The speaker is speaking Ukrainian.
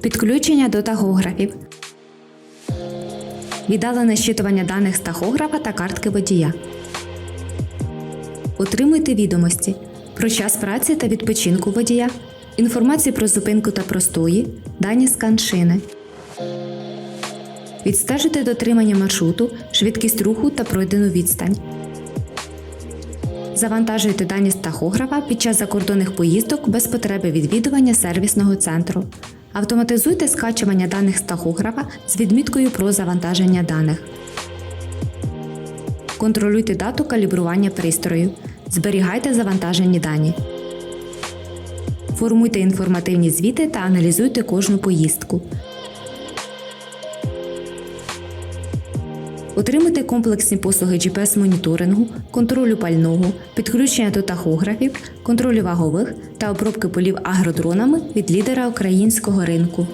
Підключення до тахографів. Віддалене щитування даних з тахографа та картки водія. Отримуйте відомості про час праці та відпочинку водія, інформацію про зупинку та простої, дані з каншини. Відстежити дотримання маршруту, швидкість руху та пройдену відстань. Завантажуйте дані з тахографа під час закордонних поїздок без потреби відвідування сервісного центру. Автоматизуйте скачування даних з тахографа з відміткою про завантаження даних. Контролюйте дату калібрування пристрою. Зберігайте завантажені дані. Формуйте інформативні звіти та аналізуйте кожну поїздку. Отримати комплексні послуги GPS-моніторингу, контролю пального, підключення до тахографів, контролю вагових та обробки полів агродронами від лідера українського ринку.